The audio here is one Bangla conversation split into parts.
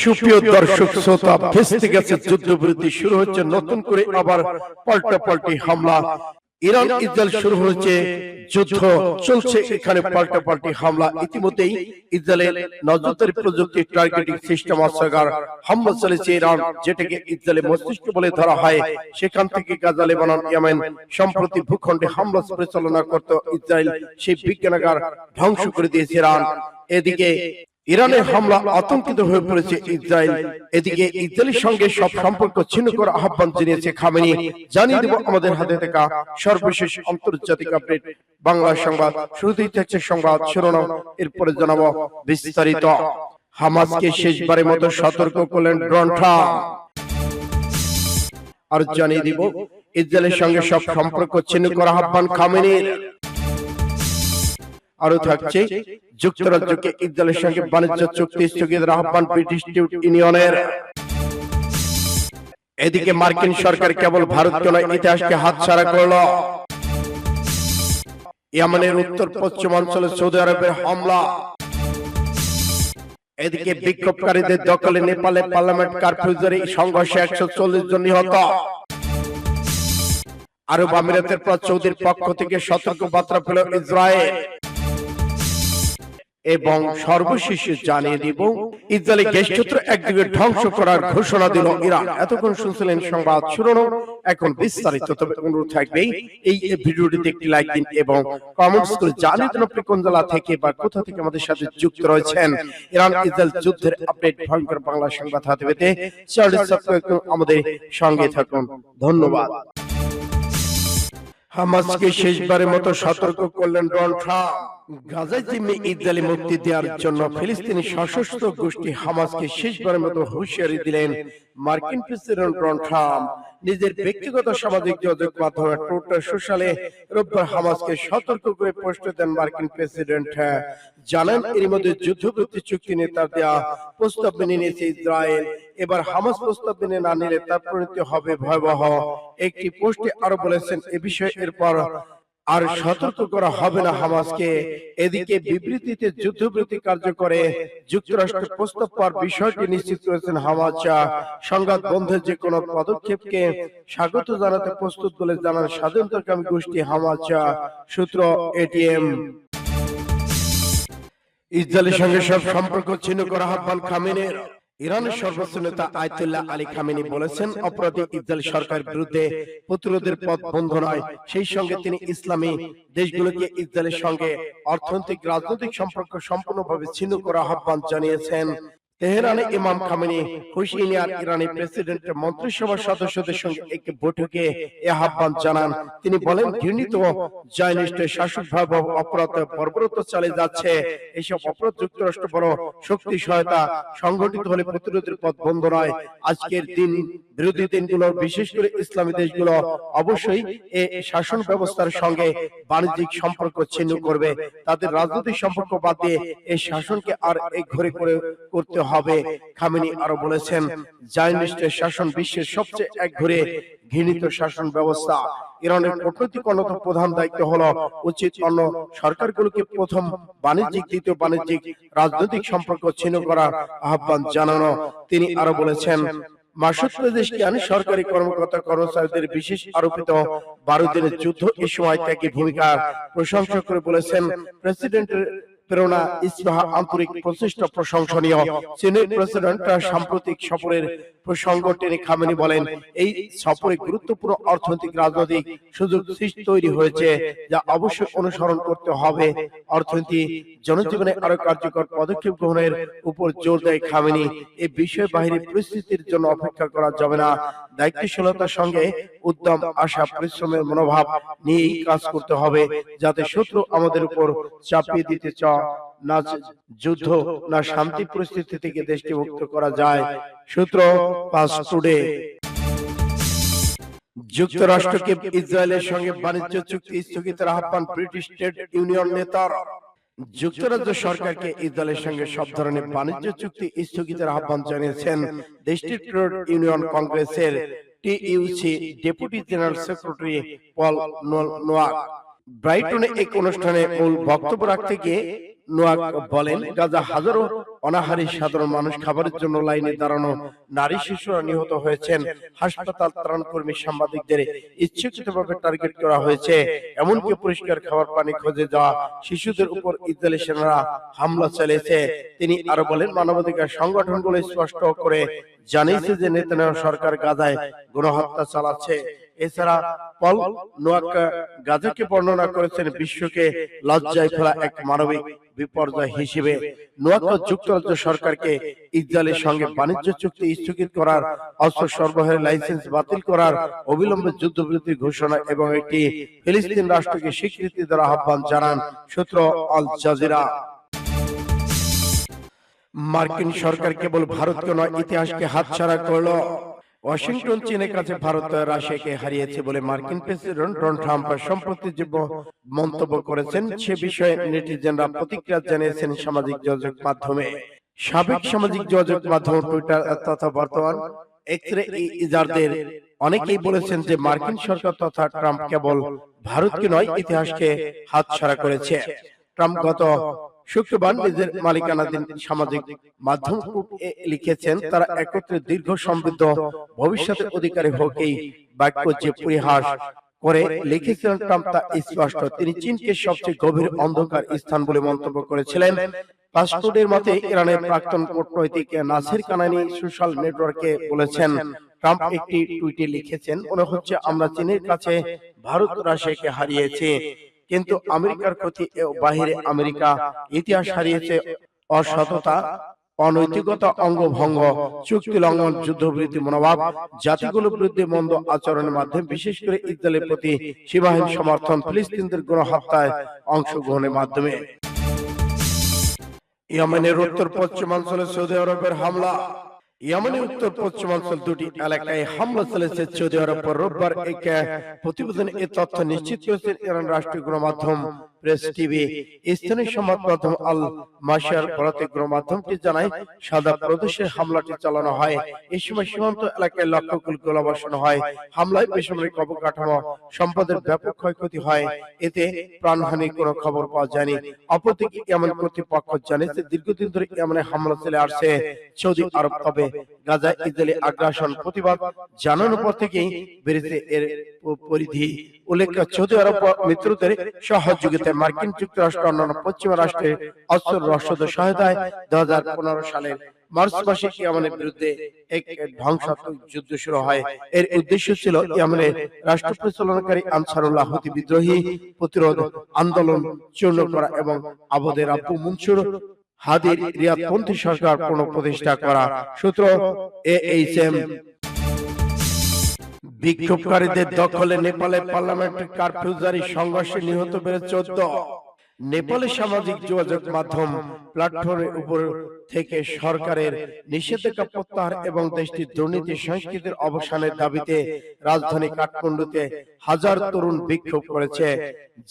সুপ্রিয় দর্শক শ্রোতা ভেস্তে গেছে যুদ্ধবিরতি শুরু হচ্ছে নতুন করে আবার পাল্টা পাল্টি হামলা। ইরান ইসরায়েল শুরু হয়েছে যুদ্ধ চলছে এখানে পাল্টা পাল্টি হামলা। ইতিমধ্যেই ইসরায়েলের নজরদারি প্রযুক্তি টার্গেটিং সিস্টেম অস্ত্রাগার হামলা চালিয়েছে ইরান যেটাকে ইসরায়েলের মস্তিষ্ক বলে ধরা হয়। সেখান থেকে গাজা লেবানন ইয়েমেন সম্প্রতি ভূখণ্ডে হামলা পরিচালনা করত ইসরায়েল। সেই বিজ্ঞানাগার ধ্বংস করে দিয়েছে ইরান। এদিকে ইরানের হামলা আতঙ্কিত হয়ে পড়েছে ইসরায়েল। এদিকে ইসরায়েলের সঙ্গে সব সম্পর্ক ছিন্ন করার আহ্বান জানিয়েছে খামেনি। জানিয়ে দেব আমাদের হাতে থাকা সর্বশেষ আন্তর্জাতিক আপডেট। বাংলা সংবাদ শুরুতেই থাকছে সংবাদ শিরোনাম। এরপরে জানাব বিস্তারিত। হামাসকে শেষবারের মতো সতর্ক করলেন ট্রাম্প আর জানিয়ে দিব ইসরায়েলের সঙ্গে সব সম্পর্ক ছিন্ন করা আহ্বান খামেনির আরও থাকছে যুক্তরাজ্যকে ইসরায়েলের সঙ্গে বাণিজ্য চুক্তি স্থগিতের আহ্বান ব্রিটিশ ইউনিয়নের এদিকে মার্কিন সরকার কেবল ভারতীয় নয় ইতিহাসকে হাতছাড়া করল। ইয়ামানের উত্তর পশ্চিমাঞ্চলে সৌদি আরবের হামলা। এদিকে বিক্ষোভকারীদের দখলে নেপালে পার্লামেন্ট কারফিউ জারি সংঘর্ষে একশো চল্লিশ জন নিহত। আরব আমিরাতের পর সৌদির পক্ষ থেকে সতর্ক বার্তা পেল ইসরায়েল। এবং সর্বশেষে জানিয়ে দিব ইসরায়েলি গেষ্টত্র একদিকে ধ্বংস করার ঘোষণা দিল ইরান। এতক্ষণ শুনছিলেন সংবাদ শিরোনাম এখন বিস্তারিত তবে অনুরোধ থাকবে এই ভিডিওটিতে একটি লাইক দিন এবং কমেন্টস করে জানিয়ে দিন আপনি কোন জেলা থেকে বা কোথা থেকে আমাদের সাথে যুক্ত রয়েছেন? ইরান ইসরায়েল যুদ্ধের আপডেট ভয়ঙ্কর বাংলা সংবাদ হাতে পেতে চ্যানেলটি সাবস্ক্রাইব করুন আমাদের সঙ্গে থাকুন। ধন্যবাদ। হামাসকে শেষবারের মতো সতর্ক করলেন ডোনাল্ড ট্রাম্প। গাজায় জিম্মি ইসরায়েলি মুক্তি দেওয়ার জন্য ফিলিস্তিনি সশস্ত্র গোষ্ঠী হামাসকে শেষবারের মতো হুঁশিয়ারি দিলেন মার্কিন প্রেসিডেন্ট ডোনাল্ড ট্রাম্প। নিজের ব্যক্তিগত সামাজিক যোগাযোগ মাধ্যমে টুইটার সোশ্যালে রোববার হামাসকে সতর্ক করে পোস্ট দেন মার্কিন প্রেসিডেন্ট। জানান এর মধ্যে যুদ্ধবৃত্তি চুক্তি নিয়ে তার দেওয়া প্রস্তাব মেনে নিয়েছে ইসরায়েল। এবার হামাস প্রস্তাব মেনে না নিলে তার পরিণতি হবে ভয়াবহ। একটি পোস্টে আরও বলেছেন, এ বিষয়ে এরপর আর সতর্ক করা হবে না হামাসকে। এদিকে বিবৃতিতে যুদ্ধবৃত্তি কার্যকরে যুক্তরাষ্ট্র প্রস্তাব পাওয়ার বিষয়টি নিশ্চিত করেছেন হামাস। সংঘাত বন্ধের যে কোনো পদক্ষেপকে স্বাগত জানাতে প্রস্তুত বলে জানান স্বাধীনতাকামী গোষ্ঠী হামাস। সূত্র এটিএম। ইসরায়েলের সঙ্গে সব সম্পর্ক ছিন্ন করা আহ্বান খামেনের। ইরানের সর্বোচ্চ নেতা আয়তুল্লাহ আলী খামেনি বলেছেন অপরাধী ইসরায়েল সরকারের বিরুদ্ধে প্রতিরোধের পথ বন্ধ নয়। সেই সঙ্গে তিনি ইসলামী দেশগুলোকে ইসরায়েলের সঙ্গে অর্থনৈতিক রাজনৈতিক সম্পর্ক সম্পূর্ণভাবে ছিন্ন করা আহ্বান জানিয়েছেন তেহরানে ইমাম খামেনি হুসেইনিয়ার ইরানি প্রেসিডেন্ট মন্ত্রিসভার সদস্যদের সঙ্গে একটি বৈঠকে এ আহ্বান জানান। তিনি বলেন ঘৃণিত জায়নিস্টের শাসক ভাব অপরাধ বর্বরত চালিয়ে যাচ্ছে। এইসব অপরাধ যুক্তরাষ্ট্র বড় শক্তি সহায়তা সংগঠিত হলে প্রতিরোধের পথ বন্ধ নয়। আজকের দিন বিরোধী দিনগুলো বিশেষ করে ইসলামী দেশগুলো অবশ্যই এ শাসন ব্যবস্থার সঙ্গে বাণিজ্যিক সম্পর্ক ছিন্ন করবে। তাদের রাজনৈতিক সম্পর্ক বাদ দিয়ে এই শাসনকে আর এক ঘরে করে করতে হবে। খামেনি আরও বলেছেন জায়নিস্টের শাসন বিশ্বের সবচেয়ে এক ঘরে ঘৃণিত শাসন ব্যবস্থা। ইরানের কূটনৈতিক অন্যত প্রধান দায়িত্ব হলো উচিত অন্য সরকারগুলোকে প্রথম বাণিজ্যিক দ্বিতীয় বাণিজ্যিক রাজনৈতিক সম্পর্ক ছিন্ন করার আহ্বান জানানো। তিনি আরও বলেছেন মাসুদ পেজেশকিয়ান সরকারি কর্মকর্তা কর্মচারীদের বিশেষ আরোপিত বারো দিনের যুদ্ধ এই সময় ত্যাগী ভূমিকার প্রশংসা করে বলেছেন প্রেসিডেন্টের প্রেরণা ইসবাহা আন্তরিক প্রচেষ্টা প্রশংসনীয়। চীনের প্রেসিডেন্ট সাম্প্রতিক সফরের প্রসঙ্গ টেনে খামেনি বলেন, এই সফরে গুরুত্বপূর্ণ অর্থনৈতিক রাজনৈতিক সুযোগ তৈরি হয়েছে, যা অবশ্যই অনুসরণ করতে হবে। অর্থনীতি, জনজীবনে আরও কার্যকর পদক্ষেপ গ্রহণের উপর জোর দেয় খামেনি। এই বিষয় বাহিনী পরিস্থিতির জন্য অপেক্ষা করা যাবে না। দায়িত্বশীলতার সঙ্গে উদ্যম, আশা, পরিশ্রমের মনোভাব নিয়েই কাজ করতে হবে, যাতে শত্রু আমাদের উপর চাপিয়ে দিতে চা না যুদ্ধ না শান্তি পরিস্থিতি থেকে দেশকে মুক্ত করা যায়। সূত্র টুডে। যুক্তরাষ্ট্রকে ইসরায়েলের সঙ্গে বাণিজ্য চুক্তি স্থগিতের আহ্বান ব্রিটিশ ইউনিয়ন নেতার। যুক্তরাজ্য সরকারকে ইসরায়েলের সঙ্গে সব ধরনের বাণিজ্য চুক্তি স্থগিতের আহ্বান জানিয়েছেন দেশটির ট্রেড ইউনিয়ন কংগ্রেসের TUC deputy general secretary Paul Nowak. ব্রাইটনে এক অনুষ্ঠানে মূল বক্তব্য রাখতে গিয়ে নোয়াক বলেন গাজা হাজারো অনাহারী সাধারণ মানুষ খাবারের জন্য লাইনে দাঁড়ানো নারী শিশুরা নিহত হয়েছেন। হাসপাতাল ত্রাণ কর্মী সাংবাদিকদের ইচ্ছাকৃতভাবে টার্গেট করা হয়েছে। এমনকি পরিষ্কার খাবার পানি খোঁজে যাওয়া শিশুদের উপর ইসরায়েলি সেনারা হামলা চালিয়েছে। তিনি আরও বলেন মানবাধিকার সংগঠনগুলো স্পষ্ট করে জানিয়েছে যে নেতানিয়াহু সরকার গাজায় গণহত্যা চালাচ্ছে। এছাড়া পল নোয়াক গাজাকে বর্ণনা করেছেন বিশ্বকে লজ্জায় ফেলা এক মানবিক বিপর্যয় হিসেবে। যুক্তরাজ্য সরকারকে ইসরায়েলের সঙ্গে বাণিজ্য চুক্তি স্থগিত করার, অস্ত্র সরবরাহের লাইসেন্স বাতিল করার অবিলম্বে যুদ্ধবিরতি ঘোষণা এবং একটি ফিলিস্তিন রাষ্ট্রকে স্বীকৃতি দেওয়ার আহ্বান জানান সূত্র আল জাজিরা। মার্কিন সরকার কেবল ভারতকে নয়, ইতিহাসকে হাতছাড়া করল। ওয়াশিংটন চীনের কাছে ভারত রাশিয়াকে হারিয়েছে বলে মার্কিন প্রেসিডেন্ট ডোনাল্ড ট্রাম্প সম্প্রতি যে মন্তব্য করেছেন সে বিষয়ে নেটিজেনরা প্রতিক্রিয়া জানিয়েছেন সামাজিক যোগাযোগ মাধ্যমে। সাবেক সামাজিক যোগাযোগ মাধ্যম টুইটার তথা বর্তমান এক্সরে ইজারদের অনেকেই বলেছেন যে মার্কিন সরকার তথা ট্রাম্প কেবল ভারতকে নয় ইতিহাসকে হাতছাড়া করেছে। ট্রাম্প গত শুক্রবার নিজের মালিকানাধীন সামাজিক মাধ্যম লিখেছেন তারা একত্রে দীর্ঘ সমৃদ্ধ ভবিষ্যতের অধিকারী হোক এই বাক্য যে পরিহাস করে লিখেছিলেন ট্রাম্প তা স্পষ্ট। তিনি চীনকে সবচেয়ে গভীর অন্ধকার স্থান বলে মন্তব্য করেছিলেন। পাসপোর্টের মতে ইরানের প্রাক্তন কূটনৈতিক নাসির কানানি সোশ্যাল নেটওয়ার্কে বলেছেন ট্রাম্প একটি টুইটে লিখেছেন মনে হচ্ছে আমরা চীনের কাছে ভারত রাশিয়াকে হারিয়েছি। কিন্তু আমেরিকার ক্ষতি বাহিরে আমেরিকা ইতিহাস হারিয়েছে অসততা অনৈতিকতা অঙ্গভঙ্গ চুক্তি লঙ্ঘন যুদ্ধবিরতি মনোভাব জাতিগুলোর বিরুদ্ধে মন্দ আচরণের মাধ্যমে বিশেষ করে ইসরায়েলের প্রতি সীমাহীন সমর্থন ফিলিস্তিনদের গণহত্যায় অংশগ্রহণের মাধ্যমে। ইয়েমেনের উত্তর পশ্চিমাঞ্চলে সৌদি আরবের হামলা। ইয়েমেনের উত্তর পশ্চিমাঞ্চল দুটি এলাকায় হামলা চালিয়েছে সৌদি আরব রোববার এক প্রতিবেদনে এ তথ্য নিশ্চিত করেছেন ইরান রাষ্ট্রীয় গণমাধ্যম। প্রেস টিভি স্থানীয় সংবাদ মাধ্যম আল ভারতীয় গণমাধ্যমটি জানায় সাদা প্রদেশে হামলাটি চালানো হয়। এই সময় সীমান্ত এলাকায় লক্ষ্য গুলি গোলা বসানো হয়। হামলায় বেসামরিক অবকাঠামো সম্পদের ব্যাপক ক্ষয়ক্ষতি হয়। এতে প্রাণহানির কোনো খবর পাওয়া যায়নি। অপরদিকে ইয়েমেন কর্তৃপক্ষ জানিয়েছে দীর্ঘদিন ধরে ইয়েমেনে হামলা চলে আসছে। সৌদি আরব তবে গাজায় ইসরায়েলি আগ্রাসন প্রতিবাদ জানানোর পর থেকেই বেড়েছে এর পরিধি উল্লেখ্য সৌদি আরব মিত্রদের সহযোগিতায় মার্কিন যুক্তরাষ্ট্র, অন্যান্য পশ্চিমা রাষ্ট্রের অস্ত্র রসদ সহায়তায় দু সালের মার্চ মাসে ইয়েমেনের বিরুদ্ধে এক ধ্বংসাত্মক যুদ্ধ শুরু হয়। এর উদ্দেশ্য ছিল ইয়েমেনের রাষ্ট্র পরিচালনাকারী আনসারুল্লাহ হুতি বিদ্রোহী প্রতিরোধ আন্দোলন চূর্ণ করা এবং আবদের আব্বু মনসুর হাদির রিয়াদপন্থী সরকার পুনঃপ্রতিষ্ঠা করা। সূত্র এ এইচ এম বিক্ষোভকারীদের দখলে নেপালের পার্লামেন্টের কারফিউ জারি সংঘর্ষে নিহত বেড়ে চোদ্দ। নেপালের সামাজিক যোগাযোগ মাধ্যম প্ল্যাটফর্মের উপর থেকে সরকারের নিষেধাজ্ঞা প্রত্যাহার এবং দেশটির দুর্নীতি সংস্কৃতির অবসানের দাবিতে রাজধানী কাঠমান্ডুতে হাজার তরুণ বিক্ষোভ করেছে।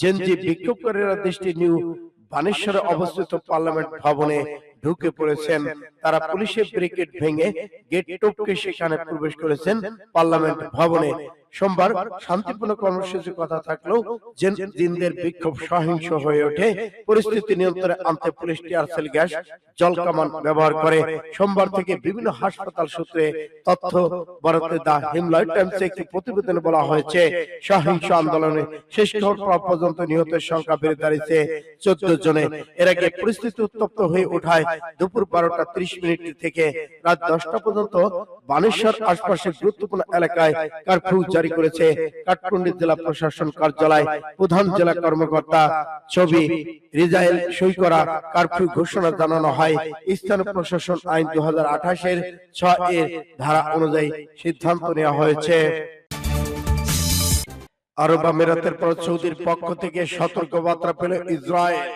জেনজি বিক্ষোভকারীরা দেশটির নিউ বানেশ্বরে অবস্থিত পার্লামেন্ট ভবনে ঢুকে পড়েছেন। তারা পুলিশের ব্রিকেট ভেঙে গেট টপকে সেখানে প্রবেশ করেছেন পার্লামেন্ট ভবনে। সোমবার শান্তিপূর্ণ কর্মসূচির কথা থাকলেও জেন জিনদের বিক্ষোভ সহিংস হয়ে ওঠে। পরিস্থিতি নিয়ন্ত্রণে আনতে পুলিশ টিয়ারসেল গ্যাস জল কামান ব্যবহার করে। সোমবার থেকে বিভিন্ন হাসপাতাল সূত্রে তথ্য ভারতে দা হিমলয় টাইমসে একটি প্রতিবেদনে বলা হয়েছে সহিংস আন্দোলনে শেষ খবর পাওয়া পর্যন্ত নিহতের সংখ্যা বেড়ে দাঁড়িয়েছে চোদ্দ জনে। এর আগে পরিস্থিতি উত্তপ্ত হয়ে ওঠায় দুপুর বারোটা ত্রিশ মিনিট থেকে রাত দশটা পর্যন্ত বানেশ্বর আশপাশের গুরুত্বপূর্ণ এলাকায় কারফিউ জারি করেছে। কাঠমান্ডু জেলা প্রশাসন কার্যালয়, প্রধান জেলা কর্মকর্তা, ছবি রিজাইল সই করা কারফিউ ঘোষণা জানানো হয়। স্থানীয় প্রশাসন আইন দু হাজার আঠাশের ছ এর ধারা অনুযায়ী সিদ্ধান্ত নেওয়া হয়েছে। আরব আমিরাতের পর সৌদির পক্ষ থেকে সতর্ক বার্তা পেল ইসরায়েল।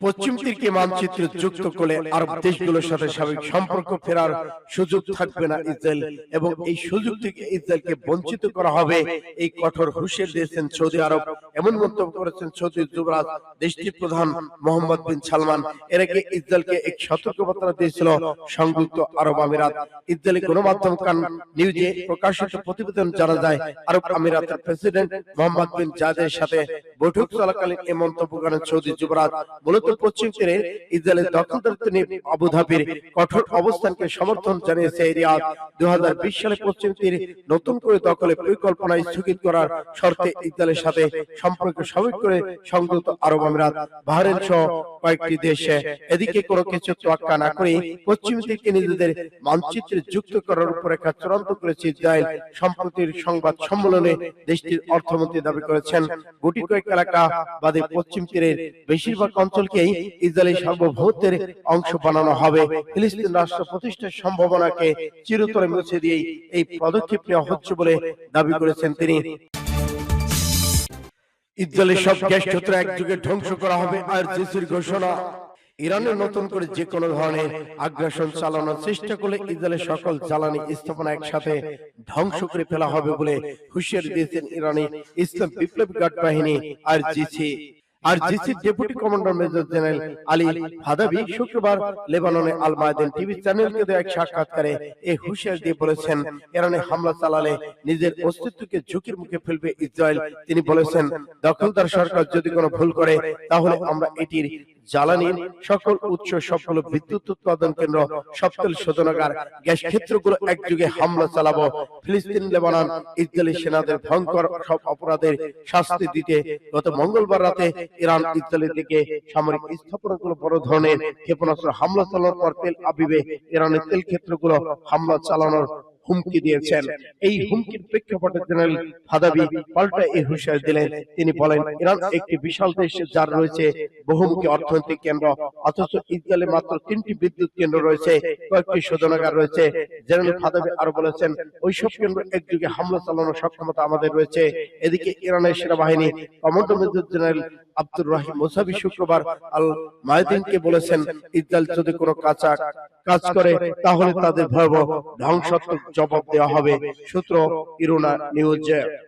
পশ্চিম তীরকে মানচিত্র যুক্ত করে আরব দেশগুলোর সাথে স্বাভাবিক সম্পর্ক ফেরার সুযোগ থাকবে না ইসরায়েল এবং এই সুযোগ থেকে ইসরায়েলকে বঞ্চিত করা হবে। এই কঠোর হুঁশিয়ার দিয়েছেন সৌদি আরব। এমন মন্তব্য করেছেন সৌদি যুবরাজ দেশটির প্রধান মোহাম্মদ বিন সালমান। এর আগে ইসরায়েলকে এক সতর্কবার্তা দিয়েছিল সংযুক্ত আরব আমিরাত। ইসরায়েলি গণমাধ্যম কান নিউজে প্রকাশিত প্রতিবেদন জানা যায়, আরব আমিরাতের প্রেসিডেন্ট মোহাম্মদ বিন জাদের সাথে বৈঠক চলাকালীন এই মন্তব্য করেন সৌদি যুবরাজ। মূলত পশ্চিম তীরে ইসরায়েলের দখলদারিত্ব নিয়ে আবুধাবির কঠোর অবস্থানকে সমর্থন জানিয়েছে রিয়াদ। দু সালে পশ্চিম তীর নতুন করে দখলে পরিকল্পনা স্থগিত করার শর্তে ইসরায়েলের সাথে সম্পর্ক স্বাভাবিক করে সংযুক্ত আরব আমিরাত বাহরেন সহ কয়েকটি দেশে। এদিকে কোনো কিছু তোয়াক্কা না করে পশ্চিম তীরকে নিজেদের মানচিত্রে যুক্ত করার রূপরেখা চূড়ান্ত করেছে ইসরায়েল। সম্প্রতির সংবাদ সম্মেলনে দেশটির অর্থমন্ত্রী দাবি করেছেন, গুটি কয়েক এলাকা বাদে পশ্চিম তীরের বেশিরভাগ অঞ্চলকেই ইসরায়েলের অংশ বানানো হবে। ফিলিস্তিন রাষ্ট্র প্রতিষ্ঠার সম্ভাবনাকে চিরতরে মুছে দিয়েই এই পদক্ষেপ নেওয়া হচ্ছে বলে দাবি করেছেন তিনি। ইসরায়েলের সব গ্যাস ক্ষেত্র একযোগে ধ্বংস করা হবে, আর জিসির ঘোষণা ইরানের নতুন করে যে কোনো ধরনের আগ্রাসন চালানোর চেষ্টা করলে ইসরায়েলের সকল জ্বালানি স্থাপনা একসাথে ধ্বংস করে ফেলা হবে বলে হুঁশিয়ারি দিয়েছেন ইরানি ইসলাম বিপ্লবী গার্ড বাহিনী R G C R G C deputy commander major general Ali Fadavi শুক্রবার লেবাননে আল মায়দিন টিভি চ্যানেলকে দেওয়া এক সাক্ষাৎকারে এই হুঁশিয়ারি দিয়ে বলেছেন ইরানে হামলা চালালে নিজের অস্তিত্বকে ঝুঁকির মুখে ফেলবে ইসরায়েল। তিনি বলেছেন দখলদার সরকার যদি কোনো ভুল করে তাহলে আমরা এটির জ্বালানির সকল উৎস, সকল বিদ্যুৎ উৎপাদন কেন্দ্র সপ্তাহ শোধনাগার, গ্যাস ক্ষেত্রগুলো একযোগে হামলা চালাবো। ফিলিস্তিন, লেবানন ইসরায়েলি সেনাদের ভয়ঙ্কর সব অপরাধের শাস্তি দিতে গত মঙ্গলবার রাতে ইরান ইসরায়েলের দিকে সামরিক স্থাপনাগুলো বড় ধরনের ক্ষেপণাস্ত্র হামলা চালানোর পর তেল আবিবে ইরানের তেল ক্ষেত্রগুলো হামলা চালানোর হুমকি দিয়েছেন। এই হুমকির প্রেক্ষাপটে জেনারেল ফাদাবি পাল্টা এই হুঁশিয়ারি দিলেন। তিনি বলেন, ইরান একটি বিশাল দেশ যার রয়েছে বহুমুখী অর্থনৈতিক কেন্দ্র, অথচ ইসরায়েলে মাত্র তিনটি বিদ্যুৎ কেন্দ্র রয়েছে, কয়েকটি শোধনাগার রয়েছে। জেনারেল ফাদাবি আরও বলেছেন, ওইসব কেন্দ্র একযুগে হামলা চালানোর সক্ষমতা আমাদের রয়েছে। এদিকে ইরানের সেনাবাহিনী commando major general Abdur Rahim Mousavi শুক্রবার আল মায়দিনকে বলেছেন ইসরায়েল যদি কোনো কাঁচা কাজ করে তাহলে তাদের ভয়াবহ ধ্বংসাত্মক জবাব দেওয়া হবে। সূত্র ইরোনা নিউজ